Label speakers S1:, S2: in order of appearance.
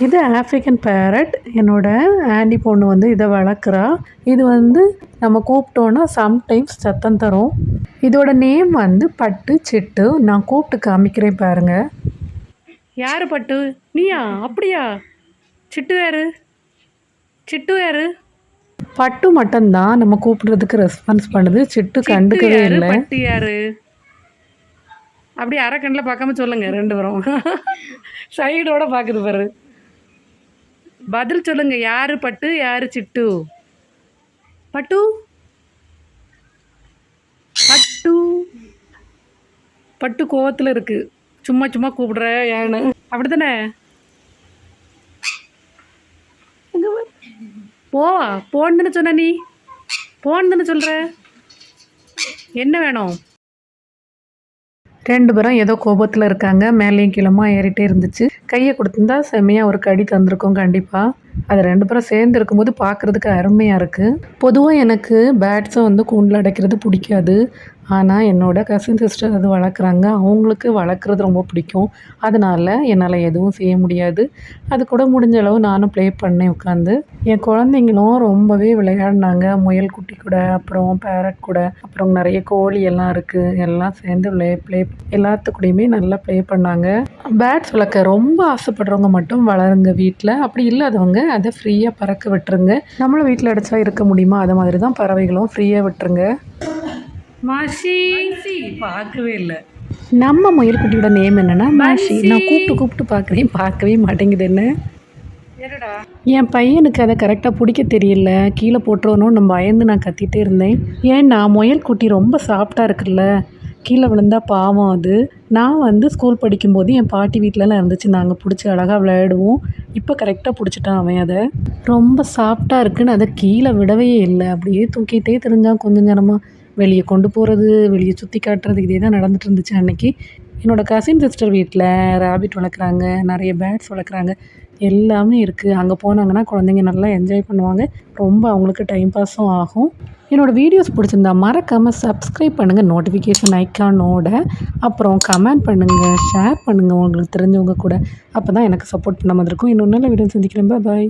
S1: இது African farad என்னோட aunty பொண்ணு வந்து இதை வளர்க்குறா. இது வந்து நம்ம கூப்பிட்டோன்னா சம்டைம்ஸ் சத்தம் தரும். இதோட நேம் வந்து பட்டு சிட்டு. நான் கூப்பிட்டு காமிக்கிறேன் பாருங்க. யார் பட்டு? நீயா? அப்படியா? சிட்டு யாரு? சிட்டு யாரு? பட்டு மட்டும்தான் நம்ம கூப்பிடுறதுக்கு ரெஸ்பான்ஸ் பண்ணுது. சிட்டு கண்டுக்கவே இல்லை.
S2: பட்டு யாரு? அப்படி அரைக்கண்ணில் பார்க்காம சொல்லுங்க ரெண்டு பேரும். சைடோட பார்க்குது பாரு. பதில் சொல்லுங்க. யாரு பட்டு யாரு சிட்டு? பட்டு? பட்டு. பட்டு கோவத்தில் இருக்கு. சும்மா சும்மா கூப்பிடுற ஏன்னு அப்படித்தானே? தானே போவா போன்னு சொன்ன நீ. போன்னு சொல்ற. என்ன வேணும்?
S1: ரெண்டு பேரும் ஏதோ கோபத்தில் இருக்காங்க. மேலேயும் கீழமா ஏறிட்டே இருந்துச்சு. கையை கொடுத்துருந்தா செம்மையாக ஒரு கடி தந்திருக்கும் கண்டிப்பாக அது ரெண்டு பேரும் சேர்ந்து இருக்கும்போது பார்க்குறதுக்கு அருமையாக இருக்குது பொதுவாக எனக்கு பேட்ஸை வந்து கூண்டில் அடைக்கிறது பிடிக்காது. ஆனால் என்னோட கசின் சிஸ்டர் அது வளர்க்குறாங்க. அவங்களுக்கு வளர்க்குறது ரொம்ப பிடிக்கும். அதனால் என்னால் எதுவும் செய்ய முடியாது. அது கூட முடிஞ்ச அளவு நானும் ப்ளே பண்ணேன் உட்காந்து என் குழந்தைங்களும் ரொம்பவே விளையாடினாங்க. முயல் குட்டி கூட அப்புறம் பேரட் கூட அப்புறம் நிறைய கோழி எல்லாம் இருக்குது எல்லாம் சேர்ந்து ப்ளே ப்ளே எல்லாத்துக்கூடையுமே நல்லா ப்ளே பண்ணாங்க. பேட்ஸ் வளர்க்க ரொம்ப ஆசைப்படுறவங்க மட்டும் வளருங்க வீட்டில் அப்படி இல்லாதவங்க அதை ஃப்ரீயாக பறக்க விட்டுருங்க. நம்மளும் வீட்டில் அடைச்சா இருக்க முடியுமா? அது மாதிரி தான் பறவைகளும் ஃப்ரீயாக விட்டுருங்க.
S2: மாசி பார்க்கவே இல்லை.
S1: நம்ம முயல்குட்டியோட நேம் என்னன்னா மாஷி. நான் கூப்பிட்டு கூப்பிட்டு பார்க்குறேன் பார்க்கவே மாட்டேங்குது என்ன? என் பையனுக்கு அதை கரெக்டாக பிடிக்க தெரியல. கீழே போட்டுருவணும் நம்ம பயந்து நான் கத்திட்டே இருந்தேன். ஏன்னா முயல் குட்டி ரொம்ப சாஃப்டாக இருக்குல்ல. கீழே விழுந்தா பாவம் அது. நான் வந்து ஸ்கூல் படிக்கும்போது என் பாட்டி வீட்டிலலாம் இருந்துச்சு. நாங்கள் பிடிச்சி அழகாக விளையாடுவோம். இப்போ கரெக்டாக பிடிச்சிட்டான் அவன் அதை. ரொம்ப சாஃப்டாக இருக்குன்னு அதை கீழே விடவே இல்லை. அப்படியே தூக்கிட்டே தெரிஞ்சான் கொஞ்சம் நேரமாக வெளியே கொண்டு போகிறது வெளியே சுற்றி காட்டுறது இதே தான் நடந்துட்டு இருந்துச்சு அன்னைக்கு. என்னோடய கசின் சிஸ்டர் வீட்டில் ரேபிட் வளர்க்குறாங்க நிறைய பேட்ஸ் வளர்க்குறாங்க. எல்லாமே இருக்குது அங்கே போனாங்கன்னா குழந்தைங்க நல்லா என்ஜாய் பண்ணுவாங்க. ரொம்ப அவங்களுக்கு டைம் பாஸும் ஆகும். என்னோடய வீடியோஸ் பிடிச்சிருந்தா மறக்காமல் சப்ஸ்கிரைப் பண்ணுங்கள் நோட்டிஃபிகேஷன் ஐக்கானோட அப்புறம் கமெண்ட் பண்ணுங்கள் ஷேர் பண்ணுங்கள் உங்களுக்கு தெரிஞ்சவங்க கூட. அப்போ தான் எனக்கு சப்போர்ட் பண்ண மாதிரி இருக்கும். இன்னொரு நல்ல வீடியோ சந்திக்கிறேன். பாய்